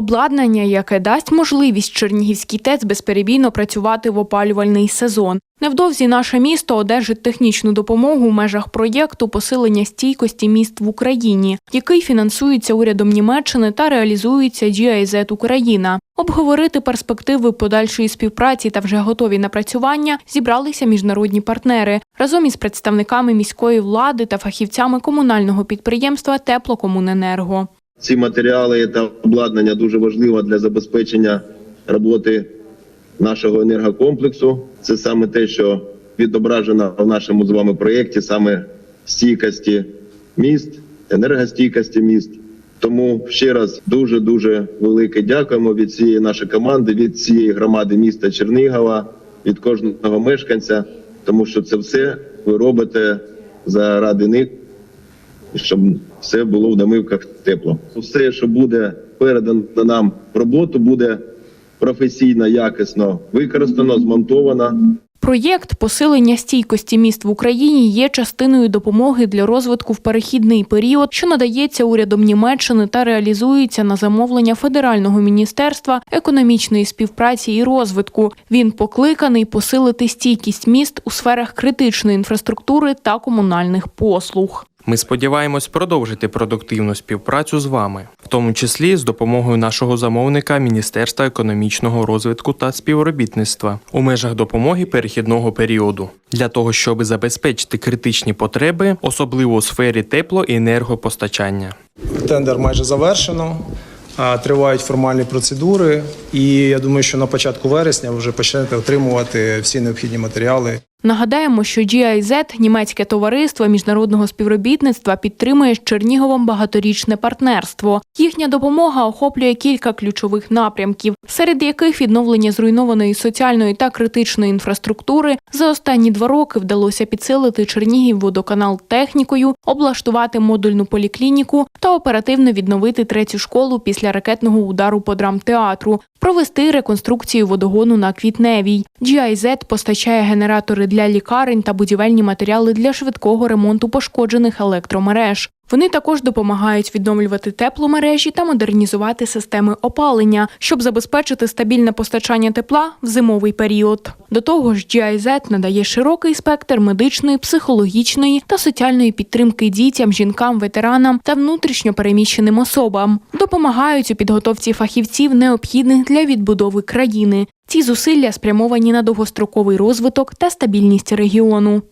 обладнання, яке дасть можливість Чернігівській ТЕЦ безперебійно працювати в опалювальний сезон. Невдовзі наше місто одержить технічну допомогу в межах проєкту посилення стійкості міст в Україні, який фінансується урядом Німеччини та реалізується GIZ Україна. Обговорити перспективи подальшої співпраці та вже готові напрацювання зібралися міжнародні партнери разом із представниками міської влади та фахівцями комунального підприємства Теплокомуненерго. Ці матеріали та обладнання дуже важливо для забезпечення роботи нашого енергокомплексу. Це саме те, що відображено в нашому з вами проєкті, саме стійкості міст, енергостійкості міст. Тому ще раз дуже дуже велике дякуємо від цієї нашої команди, від цієї громади міста Чернігова, від кожного мешканця, тому що це все ви робите заради них щоб все було в домівках тепло. Все, що буде передано нам роботу, буде професійно, якісно використано, змонтовано. Проєкт посилення стійкості міст в Україні є частиною допомоги для розвитку в перехідний період, що надається урядом Німеччини та реалізується на замовлення Федерального міністерства економічної співпраці і розвитку. Він покликаний посилити стійкість міст у сферах критичної інфраструктури та комунальних послуг. Ми сподіваємось продовжити продуктивну співпрацю з вами, в тому числі з допомогою нашого замовника Міністерства економічного розвитку та співробітництва у межах допомоги перехідного періоду для того, щоб забезпечити критичні потреби, особливо у сфері тепло і енергопостачання. Тендер майже завершено. Тривають формальні процедури, і я думаю, що на початку вересня ви вже почнете отримувати всі необхідні матеріали. Нагадаємо, що GIZ – німецьке товариство міжнародного співробітництва підтримує з Черніговом багаторічне партнерство. Їхня допомога охоплює кілька ключових напрямків, серед яких відновлення зруйнованої соціальної та критичної інфраструктури за останні два роки вдалося підсилити Чернігів водоканал технікою, облаштувати модульну поліклініку та оперативно відновити третю школу після ракетного удару по драмтеатру, провести реконструкцію водогону на Квітневій. GIZ постачає генератори для лікарень та будівельні матеріали для швидкого ремонту пошкоджених електромереж. Вони також допомагають відновлювати тепломережі та модернізувати системи опалення, щоб забезпечити стабільне постачання тепла в зимовий період. До того ж, GIZ надає широкий спектр медичної, психологічної та соціальної підтримки дітям, жінкам, ветеранам та внутрішньо переміщеним особам. Допомагають у підготовці фахівців, необхідних для відбудови країни. Ці зусилля спрямовані на довгостроковий розвиток та стабільність регіону.